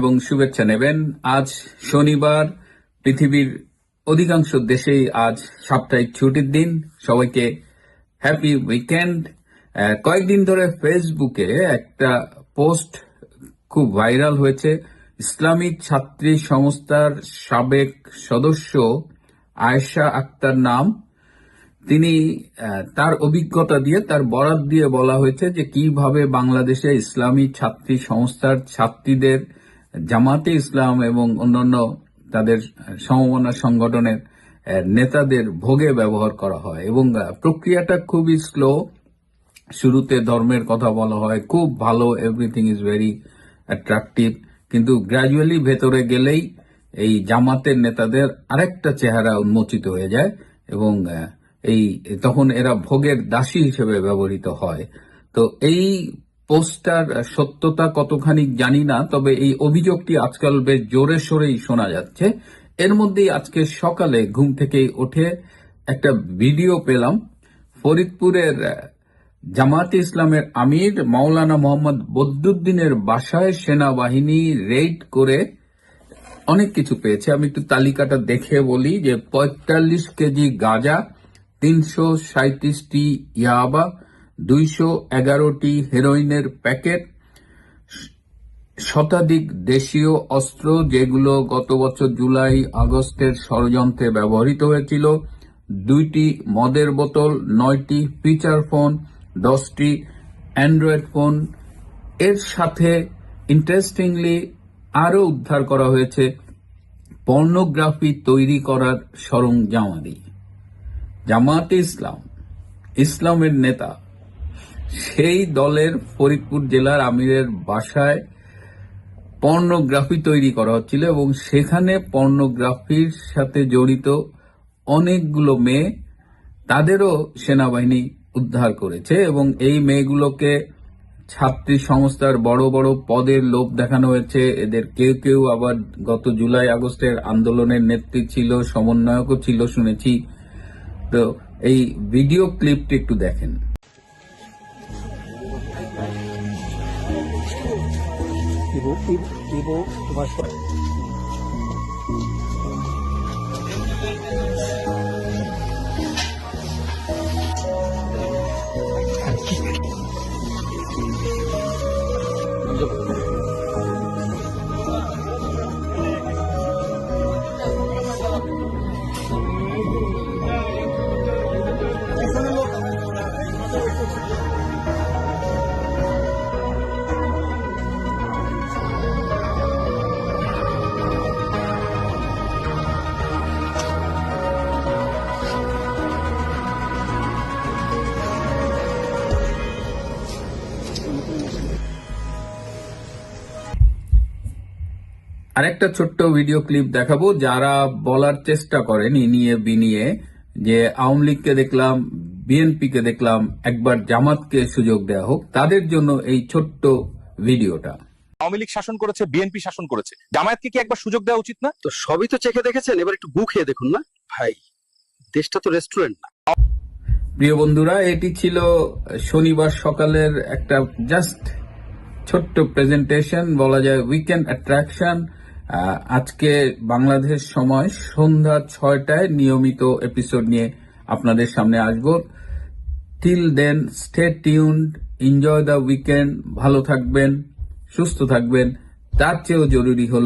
এবং শুভেচ্ছা নেবেন। আজ শনিবার, পৃথিবীর অধিকাংশ দেশেই আজ সাপ্তাহিক ছুটির দিন। সবাইকে হ্যাপি উইকেন্ড। কয়েকদিন ধরে ফেসবুকে একটা পোস্ট খুব ভাইরাল হয়েছে। ইসলামিক ছাত্রী সংস্থার সাবেক সদস্য আয়েশা আক্তার নাম। তিনি তার অভিজ্ঞতা দিয়ে, তার বরাত দিয়ে বলা হয়েছে যে কীভাবে বাংলাদেশে ইসলামী ছাত্রী সংস্থার ছাত্রীদের জামাতে ইসলাম এবং অন্যান্য তাদের সমমনা সংগঠনের নেতাদের ভোগে ব্যবহার করা হয় এবং প্রক্রিয়াটা খুবই স্লো শুরুতে ধর্মের কথা বলা হয়, খুব ভালো এভরিথিং ইজ ভেরি অ্যাট্রাকটিভ কিন্তু গ্র্যাজুয়ালি ভেতরে গেলেই এই জামাতের নেতাদের আরেকটা চেহারা উন্মোচিত হয়ে যায় এবং এই, তখন এরা ভোগের দাসী হিসেবে ব্যবহৃত হয়। তো এই পোস্টার সত্যতা কতখানি জানি না, তবে এই অভিযোগটি আজকাল বেশ জোরে সোরেই শোনা যাচ্ছে। এর মধ্যেই আজকে সকালে ঘুম থেকে উঠে একটা ভিডিও পেলাম। ফরিদপুরের জামাতে ইসলামের আমির মাওলানা মোহাম্মদ বদরুদ্দিনের বাসায় সেনাবাহিনী রেড করে অনেক কিছু পেয়েছে। আমি একটু তালিকাটা দেখে বলি যে পঁয়তাল্লিশ কেজি গাঁজা, তিনশো সাঁত্রিশটি ইয়াবা দুইশো এগারোটি হেরোইনের প্যাকেট। শতাধিক দেশীয় অস্ত্র, যেগুলো গত বছর জুলাই আগস্টের ষড়যন্ত্রে ব্যবহৃত হয়েছিল। দুইটি মদের বোতল, নয়টি ফিচার ফোন, দশটি অ্যান্ড্রয়েড ফোন। এর সাথে ইন্টারেস্টিংলি আরও উদ্ধার করা হয়েছে পর্নোগ্রাফি তৈরি করার সরঞ্জামাদি। জামাতে ইসলাম, ইসলামের নেতা সেই দলের ফরিদপুর জেলার আমিরের বাসায় পর্নোগ্রাফি তৈরি করা হচ্ছিল এবং সেখানে পর্নোগ্রাফির সাথে জড়িত অনেকগুলো মেয়ে তাদেরও সেনাবাহিনী উদ্ধার করেছে এবং এই মেয়েগুলোকে ছাত্রী সংস্থার বড় বড় পদের লোভ দেখানো হয়েছে। এদের কেউ কেউ আবার গত জুলাই আগস্টের আন্দোলনের নেত্রী ছিল, সমন্বয়কও ছিল, শুনেছি। তো এই ভিডিও ক্লিপটি একটু দেখেন। 一步一步一步迈出来。আরেকটা ছোট্ট ভিডিও ক্লিপ দেখাবো। যারা বলার চেষ্টা করেন ইনিয়ে বিনিয়ে যে আওয়ামী লীগকে দেখলাম বিএনপি কে দেখলাম একবার জামাতকে সুযোগ দেওয়া হোক তাদের জন্য এই ছোট্ট ভিডিওটা। আওয়ামী লীগ শাসন করেছে বিএনপি শাসন করেছে। জামায়াতকে কি একবার সুযোগ দেওয়া উচিত না? তো সবই তো চেখে দেখেছেন এবার একটু গু খেয়ে দেখুন না? ভাই দেশটা তো রেস্টুরেন্ট না। প্রিয় বন্ধুরা এটি ছিল শনিবার সকালের একটা জাস্ট ছোট্ট প্রেজেন্টেশন বলা যায় উইকেন্ড অ্যাট্রাকশন আজকে বাংলাদেশ সময় সন্ধ্যা ছয়টায় নিয়মিত এপিসোড নিয়ে আপনাদের সামনে আসব। Till then stay tuned enjoy the weekend ভালো থাকবেন, সুস্থ থাকবেন, তার চেয়েও জরুরি হল